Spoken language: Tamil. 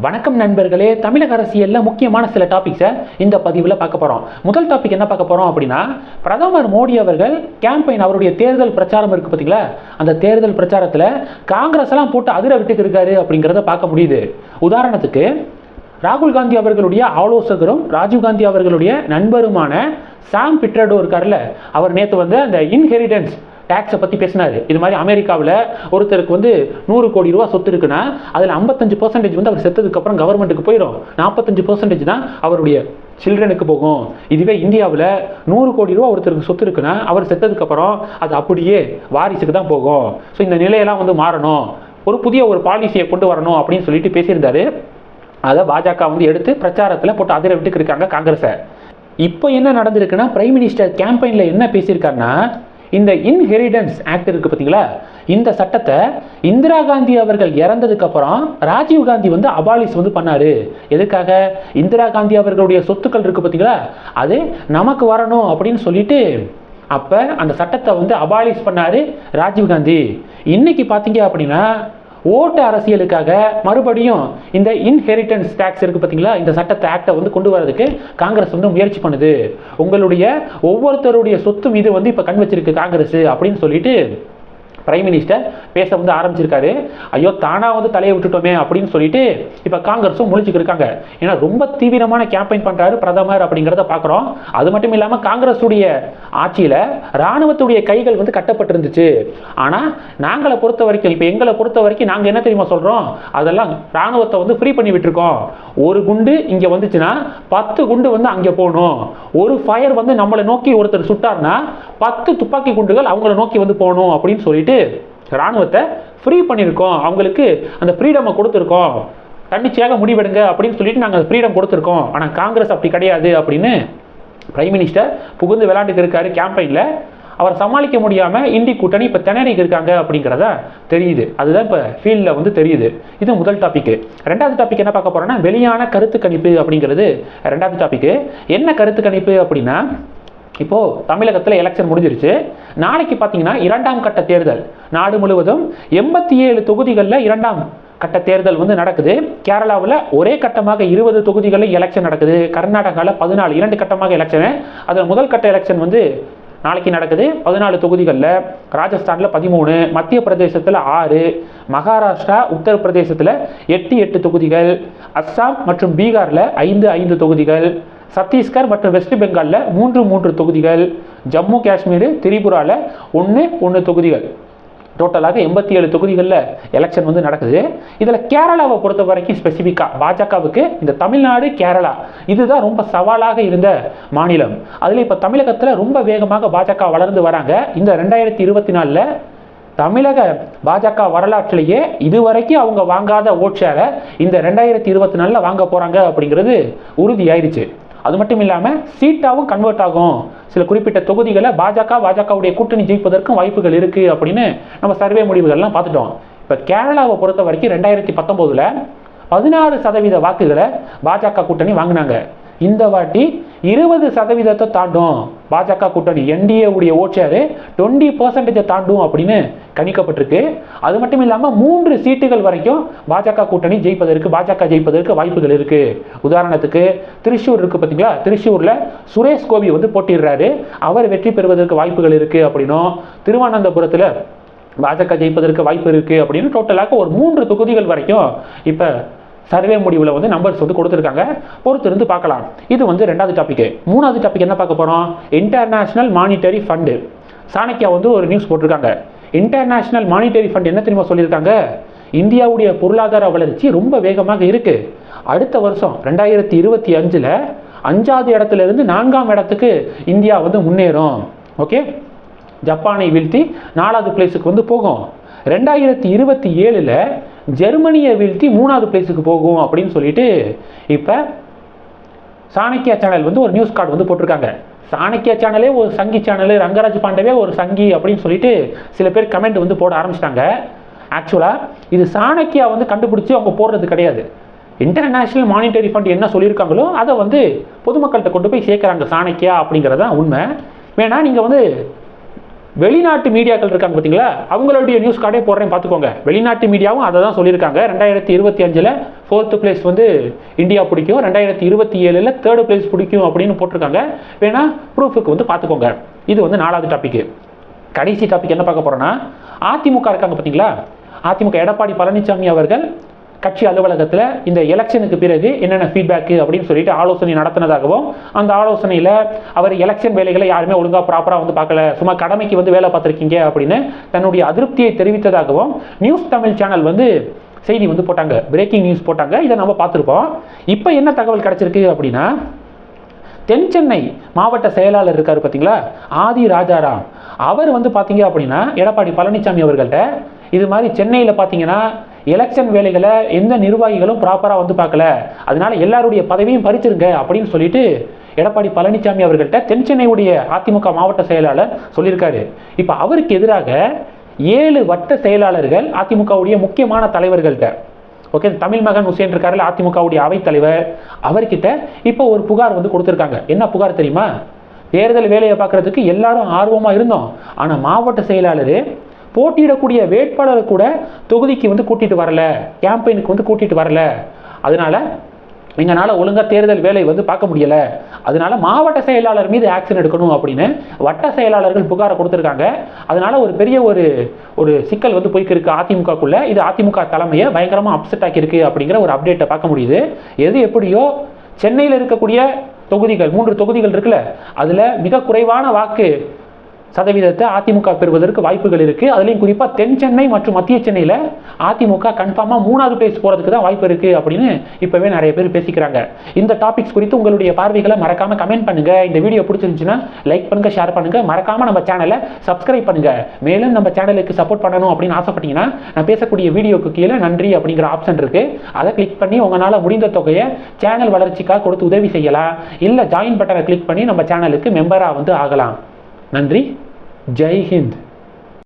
வணக்கம் நண்பர்களே தமிழக அரசியலில் முக்கியமான சில டாபிக்ஸை இந்த பதிவில் பார்க்க போகிறோம் முதல் டாபிக் என்ன பார்க்க போகிறோம் அப்படின்னா பிரதமர் மோடி அவர்கள் கேம்பெயின் அவருடைய தேர்தல் பிரச்சாரம் இருக்குது பார்த்தீங்களா அந்த தேர்தல் பிரச்சாரத்தில் காங்கிரஸ் எல்லாம் போட்டு அதிர விட்டுக்கு இருக்காரு அப்படிங்கிறத பார்க்க முடியுது. உதாரணத்துக்கு ராகுல் காந்தி அவர்களுடைய ஆலோசகரும் ராஜீவ் காந்தி அவர்களுடைய நண்பருமான சாம் பிட்ரடோ இருக்கார்ல அவர் நேற்று வந்து அந்த இன்ஹெரிடன்ஸ் டேக்ஸை பற்றி பேசினார். இது மாதிரி அமெரிக்காவில் ஒருத்தருக்கு வந்து நூறு கோடி ரூபா சொத்து இருக்குன்னா அதில் ஐம்பத்தஞ்சு பர்சன்டேஜ் வந்து அவர் செத்ததுக்கப்புறம் கவர்மெண்ட்டுக்கு போயிடும். நாற்பத்தஞ்சு பர்சன்டேஜ் தான் அவருடைய சில்ட்ரனுக்கு போகும். இதுவே இந்தியாவில் நூறு கோடி ரூபா ஒருத்தருக்கு சொத்து இருக்குன்னா அவர் செத்ததுக்கப்புறம் அது அப்படியே வாரிசுக்கு தான் போகும். ஸோ இந்த நிலையெல்லாம் வந்து மாறணும். ஒரு புதிய ஒரு பாலிசியை கொண்டு வரணும் அப்படின்னு சொல்லிட்டு பேசியிருந்தாரு. அதை பாஜக வந்து எடுத்து பிரச்சாரத்தில் போட்டு அதிர விட்டுக்கு இருக்காங்க காங்கிரஸை. இப்போ என்ன நடந்திருக்குன்னா பிரைம் மினிஸ்டர் கேம்பெயினில் என்ன பேசியிருக்காருன்னா இந்த இன்ஹெரிடன்ஸ் ஆக்ட் இருக்கு பார்த்தீங்களா? இந்த சட்டத்தை இந்திரா காந்தி அவர்கள் இறந்ததுக்கு அப்புறம் ராஜீவ் காந்தி வந்து அபாலிஸ் வந்து பண்ணாரு. எதுக்காக? இந்திரா காந்தி அவர்களுடைய சொத்துக்கள் இருக்கு பார்த்தீங்களா? அது நமக்கு வரணும் அப்படின்னு சொல்லிட்டு அப்போ அந்த சட்டத்தை வந்து அபாலிஷ் பண்ணாரு ராஜீவ் காந்தி. இன்னைக்கு பார்த்தீங்க அப்படின்னா ஓட்டு அரசியலுக்காக மறுபடியும் இந்த இன்ஹெரிட்டன்ஸ் டேக்ஸ் இருக்குது பார்த்தீங்களா இந்த சட்டத்தை ஆக்டை வந்து கொண்டு வரதுக்கு காங்கிரஸ் வந்து முயற்சி பண்ணுது. உங்களுடைய ஒவ்வொருத்தருடைய சொத்து மீது வந்து இப்போ கண் வச்சிருக்கு காங்கிரஸ் அப்படின்னு சொல்லிட்டு பிரைம் மினிஸ்டர் பேச வந்து ஆரம்பிச்சிருக்காரு. ஐயோ தானாக வந்து தலையை விட்டுட்டோமே அப்படின்னு சொல்லிட்டு இப்போ காங்கிரஸும் முழிச்சுக்கு இருக்காங்க. ஏன்னா ரொம்ப தீவிரமான கேம்பெயின் பண்ணுறாரு பிரதமர் அப்படிங்கிறத பார்க்குறோம் அது மட்டும் இல்லாமல் காங்கிரஸுடைய ஆட்சியில் இராணுவத்துடைய கைகள் வந்து கட்டப்பட்டிருந்துச்சு. ஆனால் நாங்களை பொறுத்த வரைக்கும் இப்போ எங்களை பொறுத்த வரைக்கும் நாங்கள் என்ன தெரியுமா சொல்கிறோம் அதெல்லாம் இராணுவத்தை வந்து ஃப்ரீ பண்ணி விட்டுருக்கோம். ஒரு குண்டு இங்கே வந்துச்சுன்னா பத்து குண்டு வந்து அங்கே போகணும். ஒரு ஃபயர் வந்து நம்மளை நோக்கி ஒருத்தர் சுட்டார்னா பத்து துப்பாக்கி குண்டுகள் அவங்கள நோக்கி வந்து போகணும் அப்படின்னு சொல்லிட்டு இராணுவத்தை ஃப்ரீ பண்ணியிருக்கோம். அவங்களுக்கு அந்த ஃப்ரீடமை கொடுத்துருக்கோம். தன்னிச்சையாக முடிவெடுங்க அப்படின்னு சொல்லிட்டு நாங்கள் ஃப்ரீடம் கொடுத்துருக்கோம். ஆனால் காங்கிரஸ் அப்படி கிடையாது அப்படின்னு பிரைம் மினிஸ்டர் புகுந்து விளையாண்டுக்கு இருக்காரு கேம்பெயினில் அவர் சமாளிக்க முடியாமல் இந்தி கூட்டணி இப்போ திணறிக்கு இருக்காங்க அப்படிங்கிறத தெரியுது. அதுதான் இப்போ ஃபீல்டில் வந்து தெரியுது. இது முதல் டாபிக் ரெண்டாவது டாபிக் என்ன பார்க்க போகிறோன்னா வெளியான கருத்து கணிப்பு அப்படிங்கிறது. ரெண்டாவது டாபிக் என்ன கருத்து கணிப்பு அப்படின்னா இப்போது தமிழகத்தில் எலெக்ஷன் முடிஞ்சிருச்சு. நாளைக்கு பார்த்தீங்கன்னா இரண்டாம் கட்ட தேர்தல். நாடு முழுவதும் எண்பத்தி ஏழு தொகுதிகளில் இரண்டாம் கட்ட தேர்தல் வந்து நடக்குது. கேரளாவில் ஒரே கட்டமாக இருபது தொகுதிகளில் எலெக்ஷன் நடக்குது. கர்நாடகாவில் பதினாலு இரண்டு கட்டமாக எலெக்ஷனு அதில் முதல் கட்ட எலெக்ஷன் வந்து நாளைக்கு நடக்குது பதினாலு தொகுதிகளில் ராஜஸ்தானில் பதிமூணு மத்திய பிரதேசத்தில் ஆறு மகாராஷ்டிரா உத்தரப்பிரதேசத்தில் எட்டு எட்டு தொகுதிகள் அஸ்ஸாம் மற்றும் பீகாரில் ஐந்து ஐந்து தொகுதிகள் சத்தீஸ்கர் மற்றும் வெஸ்ட் பெங்காலில் மூன்று மூன்று தொகுதிகள் ஜம்மு காஷ்மீர் திரிபுராவில் ஒன்று ஒன்று தொகுதிகள். டோட்டலாக எண்பத்தி ஏழு தொகுதிகளில் எலெக்ஷன் வந்து நடக்குது. இதில் கேரளாவை பொறுத்த வரைக்கும் ஸ்பெசிஃபிக்காக பாஜகவுக்கு இந்த தமிழ்நாடு கேரளா இதுதான் ரொம்ப சவாலாக இருந்த மாநிலம். அதில் இப்போ தமிழகத்தில் ரொம்ப வேகமாக பாஜக வளர்ந்து வராங்க. இந்த ரெண்டாயிரத்தி இருபத்தி நாலில் தமிழக பாஜக வரலாற்றிலேயே இதுவரைக்கும் அவங்க வாங்காத ஓட் ஷேரை இந்த ரெண்டாயிரத்தி இருபத்தி நாலில் வாங்க போகிறாங்க அப்படிங்கிறது உறுதியாயிருச்சு. அது மட்டும் இல்லாமல் சீட்டாகவும் கன்வெர்ட் ஆகும். சில குறிப்பிட்ட தொகுதிகளை பாஜக பாஜகவுடைய கூட்டணி ஜெயிப்பதற்கும் வாய்ப்புகள் இருக்குது அப்படின்னு நம்ம சர்வே முடிவுகள்லாம் பார்த்துட்டோம். இப்போ கேரளாவை பொறுத்த வரைக்கும் ரெண்டாயிரத்தி பத்தொம்போதில் பதினாறு சதவீத வாக்குகளை பாஜக கூட்டணி வாங்கினாங்க. இந்த வாட்டி இருபது சதவீதத்தை தாண்டும். பாஜக கூட்டணி என்டிஏ உடைய ஓட்சேரு டுவெண்ட்டி பர்சன்டேஜை தாண்டும் அப்படின்னு கணிக்கப்பட்டிருக்கு. அது மட்டும் இல்லாமல் மூன்று சீட்டுகள் வரைக்கும் பாஜக கூட்டணி ஜெயிப்பதற்கு பாஜக ஜெயிப்பதற்கு வாய்ப்புகள் இருக்கு. உதாரணத்துக்கு திருச்சூர் இருக்கு பார்த்தீங்களா திருச்சூரில் சுரேஷ் கோபி வந்து போட்டிடுறாரு. அவர் வெற்றி பெறுவதற்கு வாய்ப்புகள் இருக்கு அப்படின்னும் திருவனந்தபுரத்தில் பாஜக ஜெயிப்பதற்கு வாய்ப்பு இருக்கு அப்படின்னு டோட்டலாக ஒரு மூன்று தொகுதிகள் வரைக்கும் இப்போ சர்வே முடிவில் வந்து நம்பர்ஸ் வந்து கொடுத்துருக்காங்க. பொறுத்திருந்து பார்க்கலாம். இது வந்து ரெண்டாவது டாபிக் மூணாவது டாபிக் என்ன பார்க்க போகிறோம் இன்டர்நேஷ்னல் மானிட்டரி ஃபண்டு சாணக்கியா வந்து ஒரு நியூஸ் போட்டிருக்காங்க. இன்டர்நேஷ்னல் மானிட்டரி ஃபண்ட் என்ன தெரியுமா சொல்லியிருக்காங்க? இந்தியாவுடைய பொருளாதார வளர்ச்சி ரொம்ப வேகமாக இருக்கு. அடுத்த வருஷம் ரெண்டாயிரத்தி இருபத்தி அஞ்சில் அஞ்சாவது இடத்துல இருந்து நான்காம் இடத்துக்கு இந்தியா வந்து முன்னேறும். ஓகே ஜப்பானை வீழ்த்தி நாலாவது பிளேஸுக்கு வந்து போகும். ரெண்டாயிரத்தி இருபத்தி ஏழில் ஜெர்மனியை வீழ்த்தி மூணாவது பிளேஸுக்கு போகும் அப்படின்னு சொல்லிட்டு இப்போ சாணக்கியா சேனல் வந்து ஒரு நியூஸ் கார்டு வந்து போட்டிருக்காங்க. சாணக்கியா சேனலே ஒரு சங்கி சேனலு ரங்கராஜ் பாண்டவே ஒரு சங்கி அப்படின்னு சொல்லிட்டு சில பேர் கமெண்ட் வந்து போட ஆரம்பிச்சிட்டாங்க. ஆக்சுவலாக இது சாணக்கியா வந்து கண்டுபிடிச்சி அவங்க போடுறது கிடையாது. இன்டர்நேஷ்னல் மானிட்டரி ஃபண்ட் என்ன சொல்லியிருக்காங்களோ அதை வந்து பொதுமக்கள்கிட்ட கொண்டு போய் சேர்க்குறாங்க சாணக்கியா அப்படிங்கிறது தான் உண்மை. வேணால் நீங்கள் வந்து வெளிநாட்டு மீடியாக்கள் இருக்காங்க பார்த்தீங்களா? அவங்களுடைய நியூஸ் கார்டே போடுறேன் பார்த்துக்கோங்க. வெளிநாட்டு மீடியாவும் அதை தான் சொல்லியிருக்காங்க. ரெண்டாயிரத்தி இருபத்தி அஞ்சில் ஃபோர்த்து பிளேஸ் வந்து இந்தியா பிடிக்கும். ரெண்டாயிரத்தி இருபத்தி ஏழில் தேர்டு பிளேஸ் பிடிக்கும் அப்படின்னு போட்டிருக்காங்க. வேணா ப்ரூஃபுக்கு வந்து பார்த்துக்கோங்க. இது வந்து நாலாவது டாபிக் கடைசி டாபிக் என்ன பார்க்க போகிறோன்னா அதிமுக இருக்காங்க பார்த்தீங்களா? அதிமுக எடப்பாடி பழனிசாமி அவர்கள் கட்சி அலுவலகத்தில் இந்த எலெக்ஷனுக்கு பிறகு என்னென்ன ஃபீட்பேக்கு அப்படின்னு சொல்லிட்டு ஆலோசனை நடத்தினதாகவும் அந்த ஆலோசனையில் அவர் எலெக்ஷன் வேலைகளை யாருமே ஒழுங்காக ப்ராப்பராக வந்து பார்க்கல. சும்மா கடமைக்கு வந்து வேலை பார்த்துருக்கீங்க அப்படின்னு தன்னுடைய அதிருப்தியை தெரிவித்ததாகவும் நியூஸ் தமிழ் சேனல் வந்து செய்தி வந்து போட்டாங்க. பிரேக்கிங் நியூஸ் போட்டாங்க. இதை நம்ம பார்த்துருப்போம். இப்போ என்ன தகவல் கிடச்சிருக்கு அப்படின்னா தென் சென்னை மாவட்ட செயலாளர் இருக்கார் பார்த்தீங்களா ஆதி ராஜாராம். அவர் வந்து பார்த்தீங்க அப்படின்னா எடப்பாடி பழனிசாமி அவர்கள்ட்ட இது மாதிரி சென்னையில் பார்த்தீங்கன்னா எலெக்ஷன் வேலைகளை எந்த நிர்வாகிகளும் ப்ராப்பராக வந்து பார்க்கல. அதனால எல்லாருடைய பதவியும் பறிச்சிருங்க அப்படின்னு சொல்லிட்டு எடப்பாடி பழனிசாமி அவர்கள்ட்ட தென் சென்னையுடைய அதிமுக மாவட்ட செயலாளர் சொல்லியிருக்காரு. இப்போ அவருக்கு எதிராக ஏழு வட்ட செயலாளர்கள் அதிமுகவுடைய முக்கியமான தலைவர்கள்ட்ட ஓகே தமிழ் மகன் ஹுசேன் இருக்காருல்ல அதிமுகவுடைய அவைத்தலைவர் அவர்கிட்ட இப்போ ஒரு புகார் வந்து கொடுத்துருக்காங்க. என்ன புகார் தெரியுமா? தேர்தல் வேலையை பார்க்கறதுக்கு எல்லாரும் ஆர்வமாக இருந்தோம். ஆனால் மாவட்ட செயலாளர் போட்டியிடக்கூடிய வேட்பாளரை கூட தொகுதிக்கு வந்து கூட்டிட்டு வரல. கேம்பெயினுக்கு வந்து கூட்டிட்டு வரல. அதனால எங்களால் ஒழுங்காக தேர்தல் வேலை வந்து பார்க்க முடியல. அதனால மாவட்ட செயலாளர் மீது ஆக்ஷன் எடுக்கணும் அப்படின்னு வட்ட செயலாளர்கள் புகாரை கொடுத்துருக்காங்க. அதனால ஒரு பெரிய ஒரு ஒரு சிக்கல் வந்து போய்க்கு அதிமுகக்குள்ளே. அதிமுகக்குள்ள இது அதிமுக தலைமையை பயங்கரமாக அப்செட் ஆக்கியிருக்கு அப்படிங்கிற ஒரு அப்டேட்டை பார்க்க முடியுது. எது எப்படியோ சென்னையில் இருக்கக்கூடிய தொகுதிகள் மூன்று தொகுதிகள் இருக்குல்ல அதில் மிக குறைவான வாக்கு சதவீதத்தை அதிமுக பெறுவதற்கு வாய்ப்புகள் இருக்குது அதுலேயும் குறிப்பாக தென் சென்னை மற்றும் மத்திய சென்னையில் அதிமுக கன்ஃபார்மாக மூணாவது பிளேஸ் போகிறதுக்கு தான் வாய்ப்பு இருக்குது அப்படின்னு இப்போவே நிறைய பேர் பேசிக்கிறாங்க. இந்த டாபிக்ஸ் குறித்து உங்களுடைய பார்வைகளை மறக்காமல் கமெண்ட் பண்ணுங்கள் இந்த வீடியோ பிடிச்சிருந்துச்சுன்னா லைக் பண்ணுங்கள் ஷேர் பண்ணுங்கள் மறக்காமல் நம்ம சேனலை சப்ஸ்கிரைப் பண்ணுங்கள் மேலும் நம்ம சேனலுக்கு சப்போர்ட் பண்ணணும் அப்படின்னு ஆசைப்பட்டீங்கன்னா நான் பேசக்கூடிய வீடியோக்கு கீழே நன்றி அப்படிங்கிற ஆப்ஷன் இருக்குது அதை கிளிக் பண்ணி உங்களால் முடிந்த தொகையை சேனல் வளர்ச்சிக்காக கொடுத்து உதவி செய்யலாம். இல்லை ஜாயின் பட்டனை கிளிக் பண்ணி நம்ம சேனலுக்கு மெம்பராக வந்து ஆகலாம். நன்றி ஜெய் ஹிந்த்